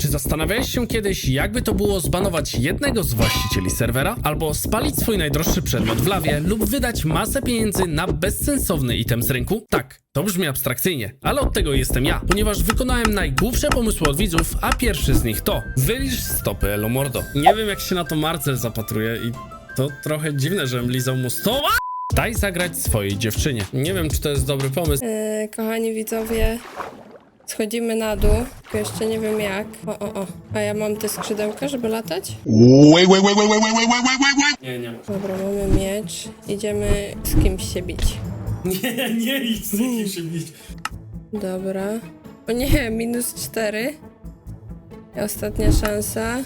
Czy zastanawiałeś się kiedyś, jakby to było zbanować jednego z właścicieli serwera, albo spalić swój najdroższy przedmiot w lawie, lub wydać masę pieniędzy na bezsensowny item z rynku? Tak, to brzmi abstrakcyjnie, ale od tego jestem ja, ponieważ wykonałem najgłupsze pomysły od widzów, a pierwszy z nich to Wylisz stopy Elomordo. Nie wiem jak się na to Marcel zapatruje i to trochę dziwne, żebym lizał mu sto... Daj zagrać swojej dziewczynie. Nie wiem, czy to jest dobry pomysł. E, kochani widzowie, schodzimy na dół, tylko jeszcze nie wiem jak. O, o, o. A ja mam te skrzydełka, żeby latać? Wait, wait, wait, wait, wait, wait, wait, wait, wait, wait. Nie, nie. Dobra, mamy miecz. Idziemy z kimś się bić. Nie, nie idź z kim się bić. Dobra. O nie, minus cztery. I ostatnia szansa.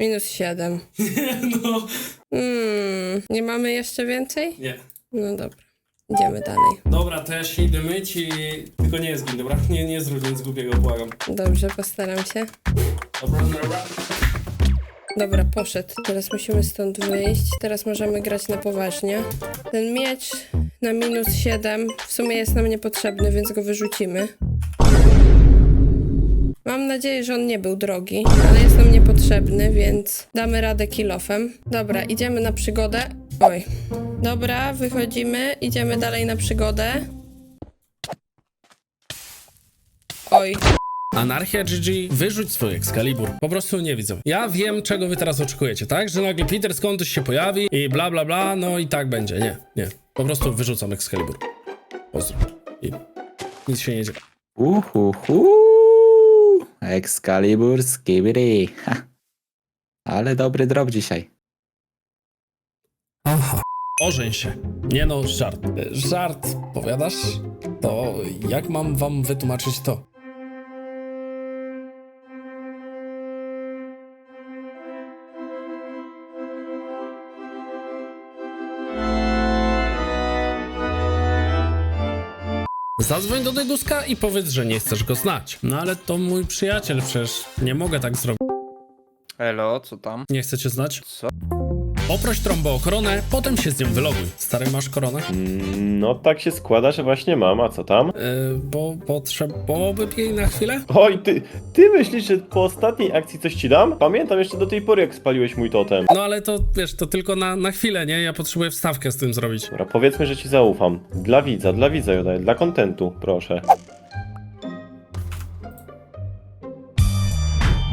Minus siedem. No, Hmm, nie mamy jeszcze więcej? nie. No dobra. Idziemy dalej. Dobra, to ja się idę myć i... Tylko nie zgin, dobra? Nie, nie zrób nic głupiego, błagam. Dobrze, postaram się. Dobra, dobra. Dobra, poszedł. Teraz musimy stąd wyjść. Teraz możemy grać na poważnie. Ten miecz na minus 7 w sumie jest nam niepotrzebny, więc go wyrzucimy. Mam nadzieję, że on nie był drogi, ale jest nam niepotrzebny, więc damy radę kilofem. Dobra, idziemy na przygodę. Oj. Dobra, wychodzimy, idziemy dalej na przygodę. Oj. Anarchia GG, wyrzuć swój Excalibur. Po prostu nie widzę. Ja wiem, czego wy teraz oczekujecie, tak? Że nagle Peter skądś się pojawi i bla bla bla, no i tak będzie. Nie, nie. Po prostu wyrzucam Excalibur. Pozdro. I nic się nie dzieje. Uhuhu. Excalibur Skibidi. Ha. Ale dobry drop dzisiaj. Aha. Ożeń się. Nie no, żart. E, Żart, powiadasz? To jak mam wam wytłumaczyć to? Zadzwoń do Deguska i powiedz, że nie chcesz go znać. No ale to mój przyjaciel, przecież nie mogę tak zrobić. Elo, co tam? Nie chcecie znać? Co? Poproś trąbę o koronę, potem się z nią wyloguj. Stary, masz koronę? No tak się składa, że właśnie mam, a co tam? Yy, bo potrzebowałoby jej na chwilę? Oj, ty, ty myślisz, że po ostatniej akcji coś ci dam? Pamiętam jeszcze do tej pory, jak spaliłeś mój totem. No ale to, wiesz, to tylko na, na chwilę, nie? Ja potrzebuję wstawkę z tym zrobić. Dobra, powiedzmy, że ci zaufam. Dla widza, dla widza ją daję, dla kontentu, proszę.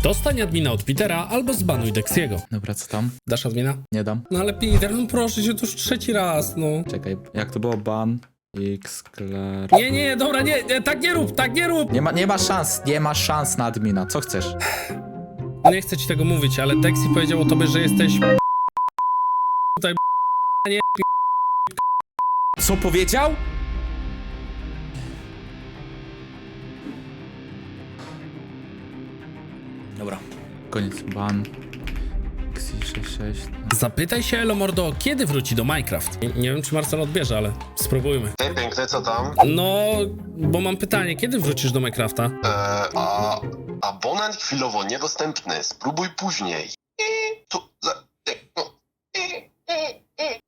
Dostań admina od Petera albo zbanuj Dexiego. Dobra, co tam? Dasz admina? Nie dam. No ale Peter, no proszę cię, to już trzeci raz, no. Czekaj, jak to było? Ban. X, Klar. Nie, nie, dobra, nie, nie, tak nie rób, tak nie rób! Nie ma, nie ma szans, nie ma szans na admina. Co chcesz? No nie chcę ci tego mówić, ale Dexi powiedział o tobie, że jesteś... Tutaj... Nie... Co powiedział? Koniec. Ban. Xi66. Zapytaj się Elomordo, kiedy wróci do Minecraft. Nie, nie wiem, czy Marcel odbierze, ale spróbujmy. Hej, piękny, co tam? No, bo mam pytanie, kiedy wrócisz do Minecrafta? Eee, a abonent chwilowo niedostępny. Spróbuj później. I tu za... e, no, i- i- i-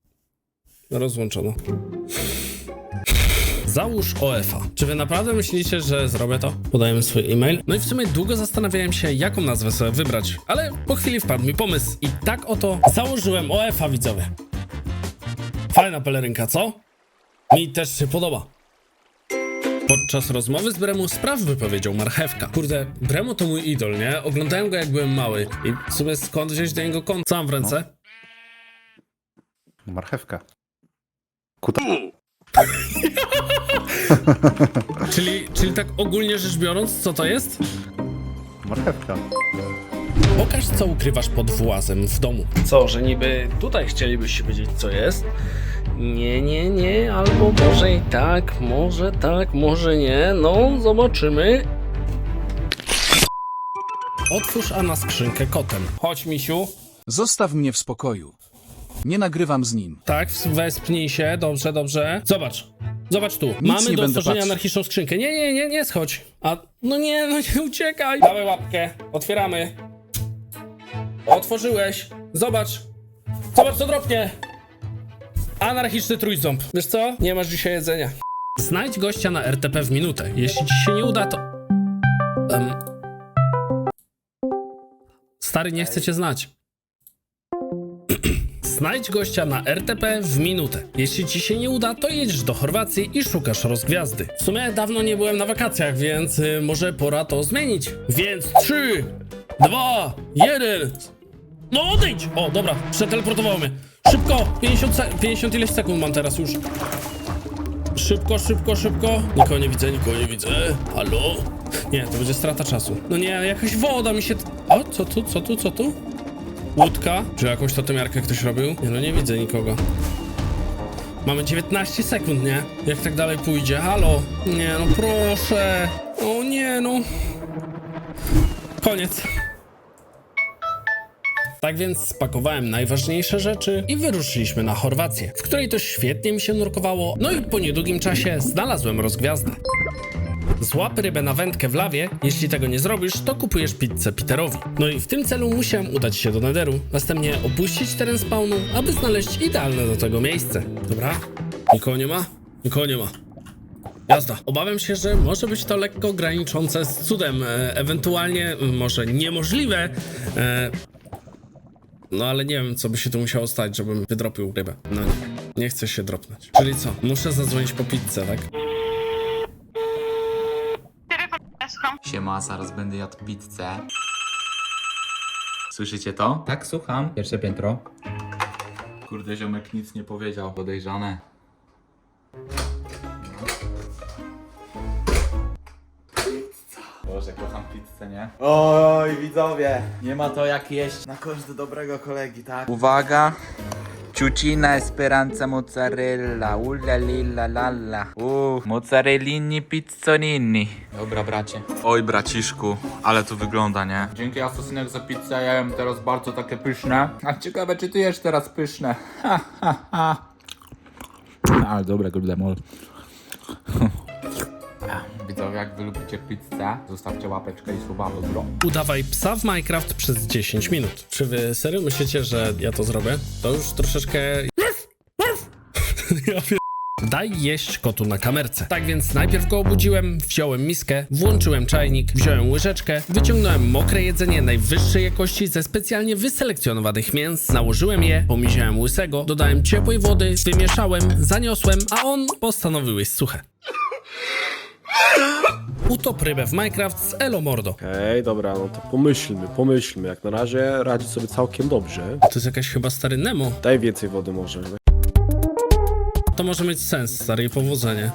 Rozłączono. Załóż OF-a. Czy wy naprawdę myślicie, że zrobię to? Podajemy swój e-mail. No i w sumie długo zastanawiałem się, jaką nazwę sobie wybrać, ale po chwili wpadł mi pomysł i tak oto założyłem OF-a, widzowie. Fajna pelerynka, co? Mi też się podoba. Podczas rozmowy z Bremu spraw wypowiedział marchewka. Kurde, Bremu to mój idol, nie? Oglądałem go jak byłem mały i w sumie skąd wziąć do niego kąt? Co mam w ręce? Marchewka. Czyli, czyli tak ogólnie rzecz biorąc, co to jest? Marchewka. Pokaż, co ukrywasz pod włazem w domu. Co, że niby tutaj chcielibyście wiedzieć, co jest? Nie, nie, nie, albo może i tak, może tak, może nie. No, zobaczymy. Otwórz Ana skrzynkę kotem. Chodź, misiu. Zostaw mnie w spokoju. Nie nagrywam z nim. Tak, wespnij się, dobrze, dobrze. Zobacz. Zobacz tu. Mamy nie do będę otworzenia patrzył. anarchiczną skrzynkę. Nie, nie, nie, nie schodź. A, no nie, no nie uciekaj. Dawaj łapkę. Otwieramy. Otworzyłeś. Zobacz. Zobacz, co dropnie. Anarchiczny trójząb. Wiesz co? Nie masz dzisiaj jedzenia. Znajdź gościa na RTP w minutę. Jeśli ci się nie uda, to... Em, Stary, nie chcę cię znać. Znajdź gościa na RTP w minutę. Jeśli ci się nie uda, to jedziesz do Chorwacji i szukasz rozgwiazdy. W sumie dawno nie byłem na wakacjach, więc y, może pora to zmienić. Więc 3, 2, 1. No odejdź! O, dobra, przeteleportowało mnie. Szybko! 50, se- 50 ileś sekund mam teraz już. Szybko, szybko, szybko. Nikogo nie widzę, nikogo nie widzę. Halo? Nie, to będzie strata czasu. No nie, jakaś woda mi się... O, co tu, co tu, co tu? Łódka? Czy jakąś totemierkę ktoś robił? Nie, no nie widzę nikogo. Mamy 19 sekund, nie? Jak tak dalej pójdzie? Halo? Nie, no proszę. O nie, no. Koniec. Tak więc spakowałem najważniejsze rzeczy i wyruszyliśmy na Chorwację, w której to świetnie mi się nurkowało, no i po niedługim czasie znalazłem rozgwiazdę. Złap rybę na wędkę w lawie, jeśli tego nie zrobisz, to kupujesz pizzę Peterowi. No i w tym celu musiałem udać się do Nederu, następnie opuścić teren spawnu, aby znaleźć idealne do tego miejsce. Dobra? Nikogo nie ma? Nikogo nie ma. Jazda. Obawiam się, że może być to lekko graniczące z cudem, e, ewentualnie może niemożliwe, e, no ale nie wiem, co by się tu musiało stać, żebym wydropił rybę. No nie, nie chcę się dropnąć. Czyli co? Muszę zadzwonić po pizzę, tak? Siema, zaraz będę jadł pizzę. Słyszycie to? Tak, słucham. Pierwsze piętro. Kurde, ziomek nic nie powiedział. Podejrzane. Boże, kocham pizzę, nie? Oj, widzowie, nie ma to jak jeść na koszt dobrego kolegi, tak? Uwaga! Ciucina Esperanza mozzarella, ulla lilla lalla. Uuu, mozzarellini pizzonini. Dobra, bracie. Oj, braciszku, ale to wygląda, nie? Dzięki Asasynek za pizzę, ja jem teraz bardzo takie pyszne. A ciekawe, czy ty jesz teraz pyszne? Ha, ha, ha. Ale dobre, kurde, mol. Widzowie, jak wy lubicie pizzę, zostawcie łapeczkę i suba gro. Udawaj psa w Minecraft przez 10 minut. Czy wy serio myślicie, że ja to zrobię? To już troszeczkę... ja pier... Daj jeść kotu na kamerce. Tak więc najpierw go obudziłem, wziąłem miskę, włączyłem czajnik, wziąłem łyżeczkę, wyciągnąłem mokre jedzenie najwyższej jakości ze specjalnie wyselekcjonowanych mięs, nałożyłem je, pomiziałem łysego, dodałem ciepłej wody, wymieszałem, zaniosłem, a on postanowił jeść suche. Utop rybę w Minecraft z Elo Mordo. Okej, dobra, no to pomyślmy, pomyślmy. Jak na razie radzi sobie całkiem dobrze. To jest jakaś chyba stary Nemo. Daj więcej wody może. To może mieć sens, stary, i powodzenie.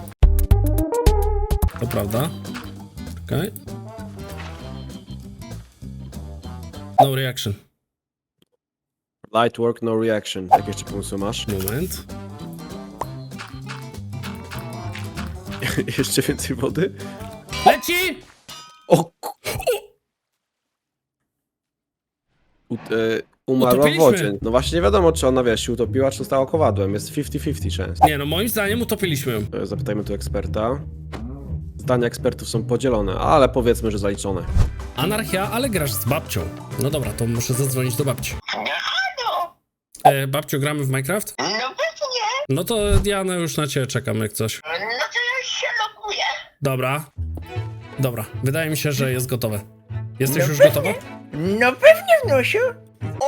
To prawda. Okej. No reaction. Light work, no reaction. Jakie jeszcze pomysły masz? Moment. jeszcze więcej wody? Leci! O ku... U, e, umarła w Utopiliśmy. wodzie. No właśnie nie wiadomo, czy ona, wiesz, się utopiła, czy została kowadłem. Jest 50-50 szans. Nie no, moim zdaniem utopiliśmy ją. E, Zapytajmy tu eksperta. Zdania ekspertów są podzielone, ale powiedzmy, że zaliczone. Anarchia, ale grasz z babcią. No dobra, to muszę zadzwonić do babci. E, babciu, gramy w Minecraft? No pewnie, No to ja no już na ciebie czekam, jak coś. no to już się loguję. Dobra. Dobra, wydaje mi się, że jest gotowe. Jesteś już gotowa? No pewnie, wnusiu. O,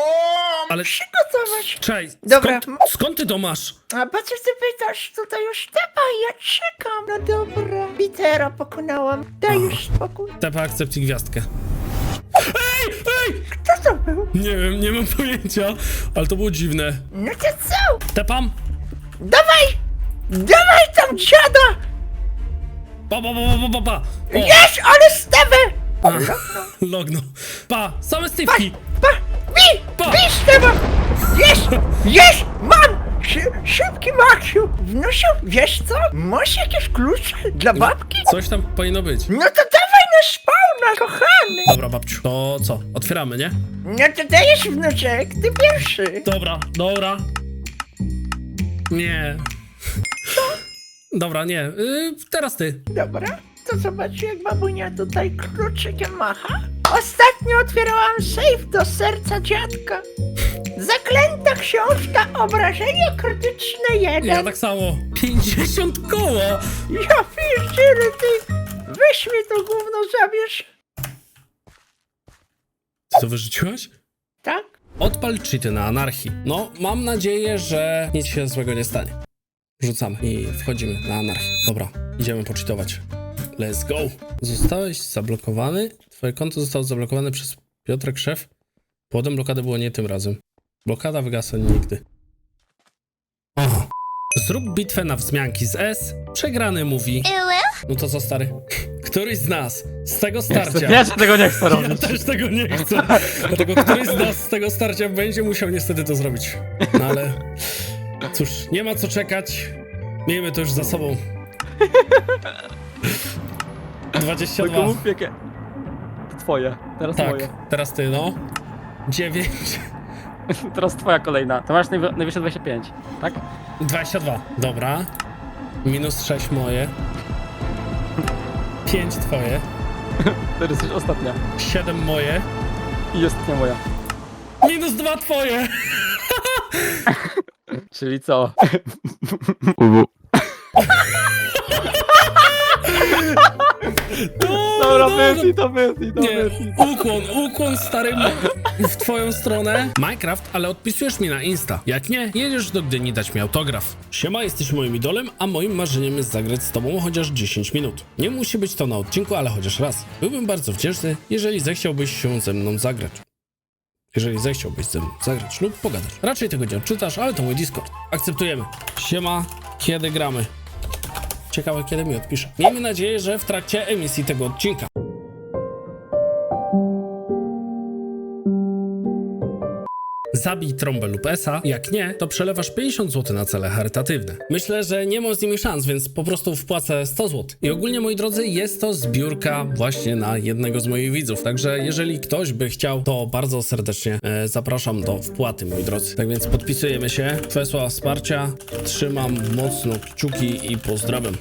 Ale- przygotować. Cześć, Dobra. skąd, skąd ty to masz? A po co ty pytasz? Tutaj już tepa, ja czekam. No dobra. Petera pokonałam. Daj już spokój. Tepa akcept i gwiazdkę. Kto to był? Nie wiem, nie mam pojęcia, ale to było dziwne. No to co? Tepam! Dawaj! Dawaj tam dziada! Pa, pa, pa, pa, pa, pa. O, Jest, ale stawę! logno. Pa, same stywki. Pa! Bij! Pa. Bij stawę! Jest! Jest! Mam! Szy- Szybki Maksiu! Wnusiu, wiesz co? Masz jakieś klucze dla babki? Coś tam powinno być. No to dawaj na spawna, kochany! Dobra, babciu, to co? Otwieramy, nie? No to dajesz wnuczek, ty pierwszy. Dobra, dobra. Nie. Dobra, nie. Y, teraz ty. Dobra, to zobacz jak babunia tutaj kluczykiem macha. Ostatnio otwierałam safe do serca dziadka. Zaklęta książka, obrażenia krytyczne jeden. Ja tak samo. 50 koło! Ja pierdzielę, ty! Weź mi to gówno zabierz. Ty to wyrzuciłaś? odpal cheaty na anarchii. No, mam nadzieję, że nic się złego nie stanie. Rzucamy i wchodzimy na anarchię. Dobra, idziemy poczytować. Let's go. Zostałeś zablokowany. Twoje konto zostało zablokowane przez Piotrek Szef. Powodem blokady było nie tym razem. Blokada wygasa nigdy. Aha. Zrób bitwę na wzmianki z S. Przegrany mówi. No to co stary? Któryś z nas z tego starcia. Ja tego nie chcę Ja też tego nie chcę. Dlatego któryś z nas z tego starcia będzie musiał niestety to zrobić. No ale cóż, nie ma co czekać. Miejmy to już za sobą. 22. jakie... To twoje, teraz Tak, teraz ty no. 9. Teraz twoja kolejna. To masz najwyższe 25, tak? 22. Dobra. Minus 6 moje. 5 twoje. To jesteś ostatnia. 7 moje. I ostatnia moja. Minus 2 twoje. Czyli co? Dobra, wytnij to, wytnij to, Nie, wytnij. ukłon, ukłon stary w twoją stronę. Minecraft, ale odpisujesz mi na Insta. Jak nie, jedziesz do Gdyni dać mi autograf. Siema, jesteś moim idolem, a moim marzeniem jest zagrać z tobą chociaż 10 minut. Nie musi być to na odcinku, ale chociaż raz. Byłbym bardzo wdzięczny, jeżeli zechciałbyś się ze mną zagrać. Jeżeli zechciałbyś ze mną zagrać lub pogadać. Raczej tego nie odczytasz, ale to mój Discord. Akceptujemy. Siema, kiedy gramy? Ciekawe, kiedy mi odpisze. Miejmy nadzieję, że w trakcie emisji tego odcinka. Zabij trąbę lub esa, jak nie, to przelewasz 50 zł na cele charytatywne. Myślę, że nie mam z nimi szans, więc po prostu wpłacę 100 zł. I ogólnie, moi drodzy, jest to zbiórka właśnie na jednego z moich widzów, także jeżeli ktoś by chciał, to bardzo serdecznie e, zapraszam do wpłaty, moi drodzy. Tak więc podpisujemy się, Twoje słowa wsparcia, trzymam mocno kciuki i pozdrawiam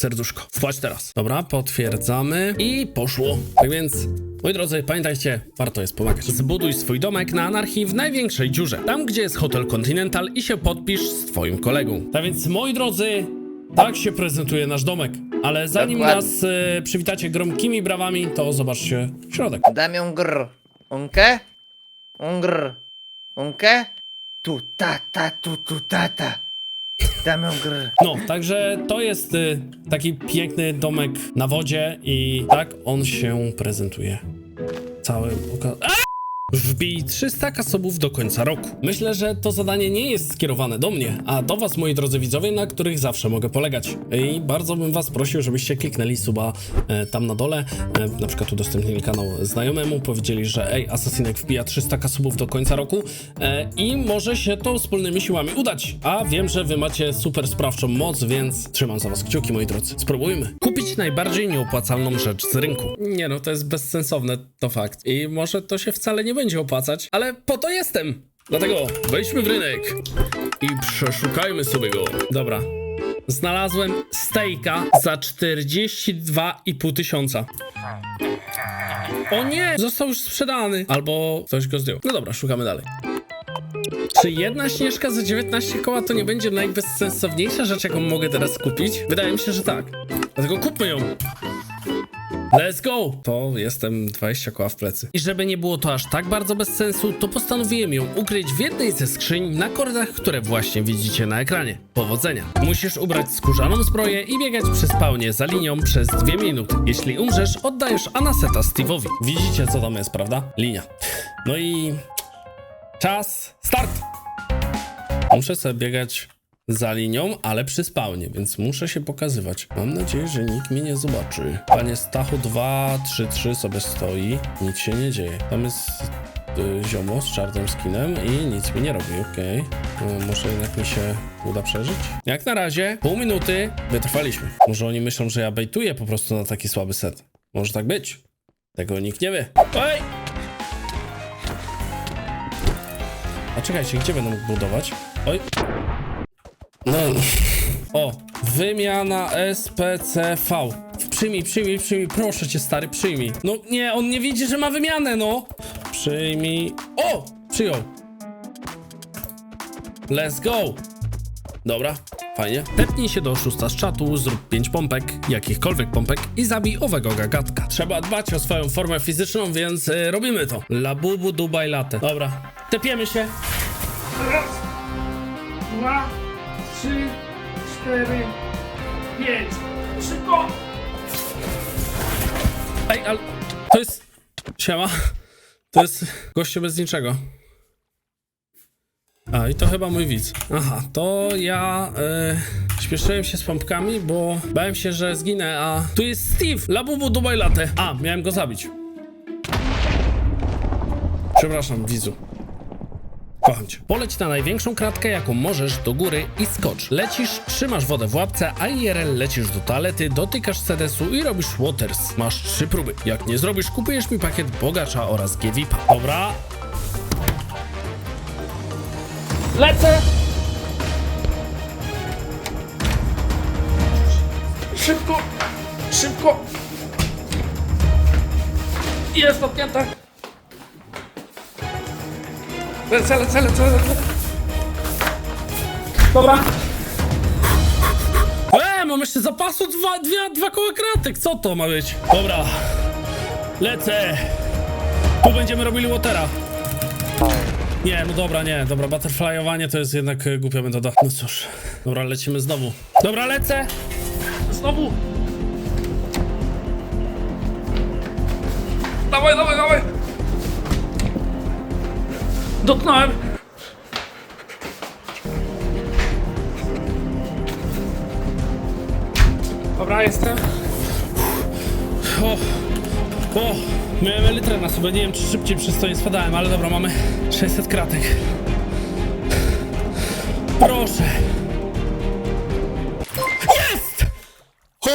serduszko. Wpłać teraz. Dobra, potwierdzamy i poszło. Tak więc, moi drodzy, pamiętajcie, warto jest pomagać. Zbuduj swój domek na anarchii w największej dziurze. Tam, gdzie jest Hotel Continental i się podpisz z twoim kolegą. Tak więc, moi drodzy, tak się prezentuje nasz domek. Ale zanim Dokładnie. nas e, przywitacie gromkimi brawami, to zobaczcie środek. Damian gr. Unke? Ungr. Unke? Tu tata, tu tu tata. Damian gr. No, także to jest y, taki piękny domek na wodzie i tak on się prezentuje. Całym oka... A! Wbij 300 kasobów do końca roku. Myślę, że to zadanie nie jest skierowane do mnie, a do was, moi drodzy widzowie, na których zawsze mogę polegać. I bardzo bym was prosił, żebyście kliknęli suba e, tam na dole, e, na przykład udostępnili kanał znajomemu, powiedzieli, że ej, Asasinek wbija 300 kasubów do końca roku e, i może się to wspólnymi siłami udać. A wiem, że wy macie super sprawczą moc, więc trzymam za was kciuki, moi drodzy. Spróbujmy. Kupić najbardziej nieopłacalną rzecz z rynku. Nie no, to jest bezsensowne, to fakt. I może to się wcale nie będzie opłacać, ale po to jestem. Dlatego wejdźmy w rynek i przeszukajmy sobie go. Dobra. Znalazłem stejka za 42,5 tysiąca. O nie! Został już sprzedany. Albo ktoś go zdjął. No dobra, szukamy dalej. Czy jedna śnieżka za 19 koła to nie będzie najbezsensowniejsza rzecz, jaką mogę teraz kupić? Wydaje mi się, że tak. Dlatego kupmy ją. Let's go! To jestem 20 koła w plecy. I żeby nie było to aż tak bardzo bez sensu, to postanowiłem ją ukryć w jednej ze skrzyń na kordach, które właśnie widzicie na ekranie. Powodzenia! Musisz ubrać skórzaną zbroję i biegać przy spawnie za linią przez dwie minuty. Jeśli umrzesz, oddajesz Anaseta Steve'owi. Widzicie co tam jest, prawda? Linia. No i... Czas, start! Muszę sobie biegać za linią, ale przy spawnie, więc muszę się pokazywać. Mam nadzieję, że nikt mnie nie zobaczy. Panie Stachu 2, 3, 3 sobie stoi, nic się nie dzieje. Tam jest y, ziomo z czarnym skinem i nic mi nie robi, okej. Y, Może jednak mi się uda przeżyć? Jak na razie, pół minuty wytrwaliśmy. Może oni myślą, że ja bejtuję po prostu na taki słaby set. Może tak być. Tego nikt nie wie. Oj! A czekajcie, gdzie będę mógł budować? Oj. No. O, wymiana SPCV. Przyjmij, przyjmij, przyjmij, proszę cię stary, przyjmij. No nie, on nie widzi, że ma wymianę, no. Przyjmij. O, przyjął. Let's go. Dobra, fajnie. Tepnij się do oszusta z czatu, zrób 5 pompek, jakichkolwiek pompek i zabij owego gagatka. Trzeba dbać o swoją formę fizyczną, więc y, robimy to. Labubu Dubai Latte. Dobra, Tepiemy się. Dwa, trzy, cztery, pięć. Szybko! Ej, ale to jest... Siema. To jest gościu bez niczego. A, i to chyba mój widz. Aha, to ja e, śpieszyłem się z pompkami, bo bałem się, że zginę, a tu jest Steve, Labubu Dubai Latte. A, miałem go zabić. Przepraszam, widzu. Cię. Poleć na największą kratkę, jaką możesz, do góry i skocz. Lecisz, trzymasz wodę w łapce, a IRL lecisz do toalety, dotykasz sedesu i robisz waters. Masz trzy próby. Jak nie zrobisz, kupujesz mi pakiet Bogacza oraz G-VIPa. Dobra, Lecę! Szybko! Szybko! Jest odpięte! Lecę, lecę, lecę, lecę! Dobra! Eee, mam jeszcze zapasu dwa, dwie, dwa koła kratek, co to ma być? Dobra, lecę! Tu będziemy robili watera. Nie, no dobra, nie, dobra, butterflyowanie to jest jednak e, głupia metoda. No cóż, dobra, lecimy znowu. Dobra, lecę! Znowu! Dawaj, dawaj, dawaj! Dotknąłem! Dobra, jestem. O, o, miałem elytrę na sobie, nie wiem czy szybciej przez to nie spadałem, ale dobra, mamy 600 kratek. Proszę. Jest! O!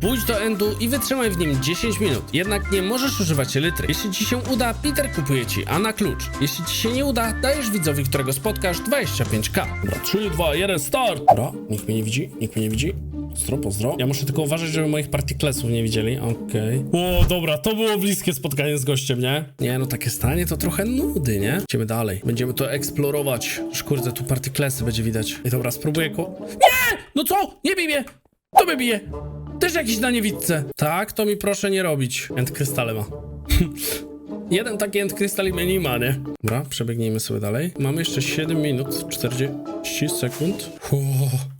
Pójdź do endu i wytrzymaj w nim 10 minut. Jednak nie możesz używać elitry. Jeśli ci się uda, Peter kupuje ci, a na klucz. Jeśli ci się nie uda, dajesz widzowi, którego spotkasz 25k. Dobra, 3, 2, 1, start! Dobra, nikt mnie nie widzi, nikt mnie nie widzi. Pozdro, pozdro. Ja muszę tylko uważać, żeby moich partiklesów nie widzieli. Okej. O, dobra, to było bliskie spotkanie z gościem, nie? Nie, no takie stanie to trochę nudy, nie? Idziemy dalej. Będziemy to eksplorować. Już kurde, tu partiklesy będzie widać. I dobra, spróbuję ko... Nie! No co? Nie bij mnie! To mnie bije! Też jakiś na niewidce. Tak, to mi proszę nie robić. End krystale ma. Jeden taki end krystal mnie nie ma, nie? Dobra, przebiegnijmy sobie dalej. Mamy jeszcze 7 minut, 40 sekund. Uuu.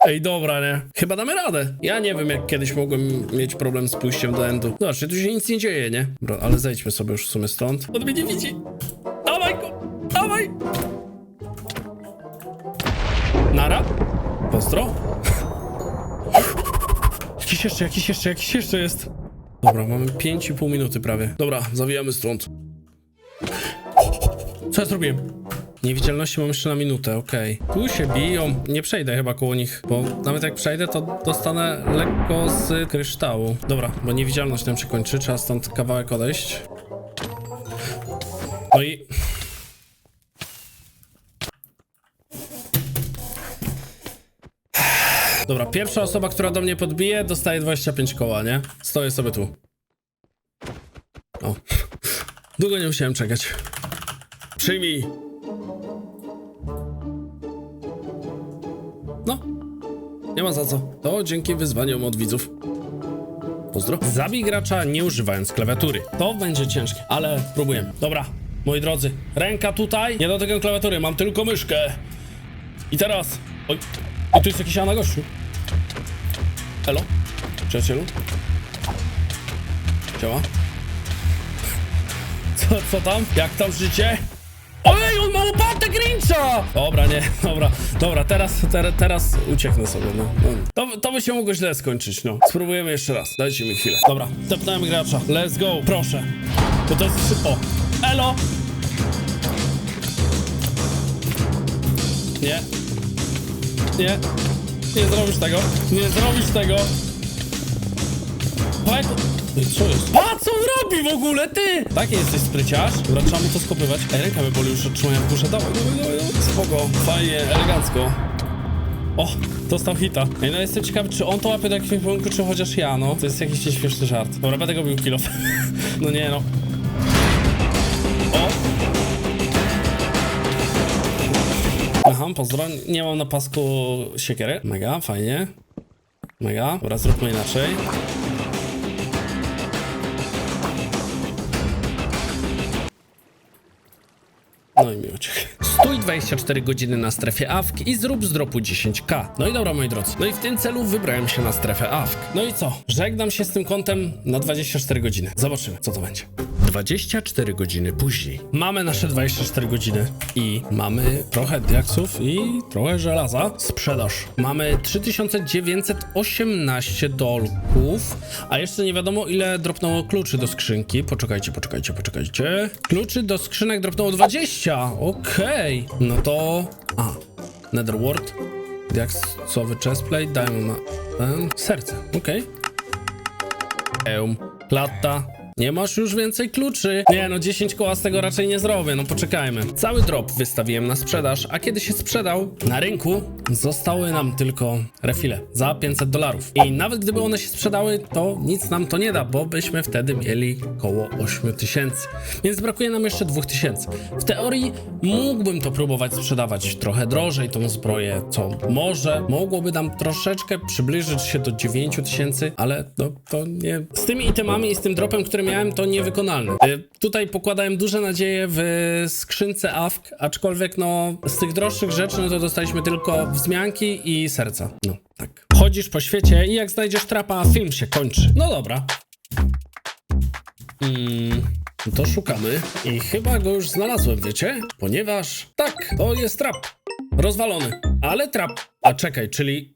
Ej, dobra, nie? Chyba damy radę. Ja nie wiem, jak kiedyś mogłem mieć problem z pójściem do endu. Zobaczcie, tu się nic nie dzieje, nie? Dobra, ale zejdźmy sobie już w sumie stąd. On mnie nie widzi. Jakiś jeszcze, jakiś jeszcze, jakiś jeszcze jest. Dobra, mamy 5,5 minuty prawie. Dobra, zawijamy stąd. Co ja zrobiłem? Niewidzialności mam jeszcze na minutę, okej. Tu się biją. Nie przejdę chyba koło nich, bo nawet jak przejdę, to dostanę lekko z kryształu. Dobra, bo niewidzialność nam się kończy, trzeba stąd kawałek odejść. No i... Dobra, pierwsza osoba, która do mnie podbije, dostaje 25 koła, nie? Stoję sobie tu. O. Długo nie musiałem czekać. Przyjmij. No. Nie ma za co. To dzięki wyzwaniom od widzów. Pozdro. Zabij gracza nie używając klawiatury. To będzie ciężkie, ale próbujemy. Dobra, moi drodzy. Ręka tutaj. Nie dotykam klawiatury, mam tylko myszkę. I teraz. Oj. O, tu jest jakiś na gościu. Elo? Przyjacielu? Działa? Co, co tam? Jak tam życie? Ojej, on ma łopatę Grincha! Dobra, nie, dobra, dobra, teraz, ter, teraz ucieknę sobie, no. no. To, to by się mogło źle skończyć, no. Spróbujemy jeszcze raz, dajcie mi chwilę. Dobra, tepnąłem gracza, let's go, proszę. Bo to jest szybko. Elo! Nie. Nie. Nie zrobisz tego. Nie zrobisz tego. Ej, co jest? A, co on robi w ogóle, ty? Taki jesteś spryciarz. Dobra, trzeba mu to skopywać. Ej, ręka mnie boli już od trzymania w górze. Dawaj, dawaj, dawaj, dawaj. Spoko, fajnie, elegancko. O, dostał hita. Ej, no jestem ciekawy, czy on to łapie do jakiegoś punktu, czy chociaż ja, no. To jest jakiś śmieszny żart. Dobra, będę go bił kill off. no nie, no. Aha, pozdro. Nie mam na pasku siekiery. Mega, fajnie. Mega. Dobra, zróbmy inaczej. No i mi uciekł. Stój 24 godziny na strefie AFK i zrób z dropu 10k. No i dobra, moi drodzy. No i w tym celu wybrałem się na strefę AFK. No i co? Żegnam się z tym kontem na 24 godziny. Zobaczymy, co to będzie. 24 godziny później. Mamy nasze 24 godziny i mamy trochę diaksów i trochę żelaza. Sprzedaż. Mamy 3918 dolków, a jeszcze nie wiadomo ile dropnęło kluczy do skrzynki. Poczekajcie, poczekajcie, poczekajcie. Kluczy do skrzynek dropnęło 20. Okej. No to... A. Netherworld. Diaksowy chestplate. Dają na... Serce. Okej. Eum. Klatta. Nie masz już więcej kluczy. Nie no, 10 koła z tego raczej nie zrobię, no poczekajmy. Cały drop wystawiłem na sprzedaż, a kiedy się sprzedał na rynku, zostały nam tylko refile za 500 dolarów. I nawet gdyby one się sprzedały, to nic nam to nie da, bo byśmy wtedy mieli koło 8 tysięcy. Więc brakuje nam jeszcze 2000. W teorii mógłbym to próbować sprzedawać trochę drożej, tą zbroję, co może mogłoby nam troszeczkę przybliżyć się do 9 tysięcy, ale no to nie. Z tymi itemami i z tym dropem, który miałem, to niewykonalne. Y, tutaj pokładałem duże nadzieje w skrzynce AFK, aczkolwiek no z tych droższych rzeczy, no to dostaliśmy tylko wzmianki i serca. No, tak. Chodzisz po świecie i jak znajdziesz trapa, film się kończy. No dobra. Mm, to szukamy i chyba go już znalazłem, wiecie? Ponieważ tak, to jest trap. Rozwalony, ale trap. A czekaj, czyli